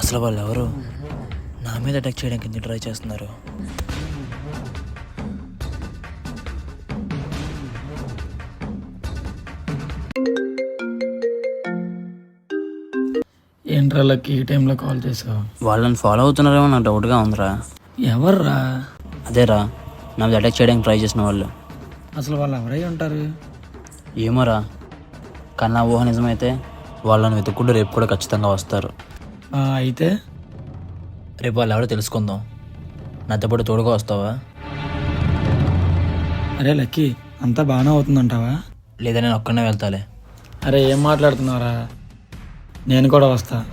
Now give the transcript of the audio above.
అసలు వాళ్ళు ఎవరు నా మీద అటాక్ చేయడానికి ఎందుకు ట్రై చేస్తున్నారు? ఏంట్రా లక్కి ఈ టైంలో కాల్ చేసావు? వాళ్ళని ఫాలో అవుతున్నారేమో నాకు డౌట్గా ఉందిరా. ఎవర్రా? అదేరా నా మీద అటాక్ చేయడానికి ట్రై చేసిన వాళ్ళు. అసలు వాళ్ళు ఎవరై ఉంటారు? ఏమోరా కన్నా ఊహ నిజమైతే వాళ్ళని వెతుక్కుంటూ రేపు కూడా ఖచ్చితంగా వస్తారు. అయితే? రేపు వాళ్ళు ఎవరో తెలుసుకుందాం. నాతో పాటు తోడుగా వస్తావా? అరే లక్కీ అంతా బాగానే అవుతుందంటావా? లేదా నేను ఒక్కనే వెళ్తాలే. అరే ఏం మాట్లాడుతున్నావురా? నేను కూడా వస్తా.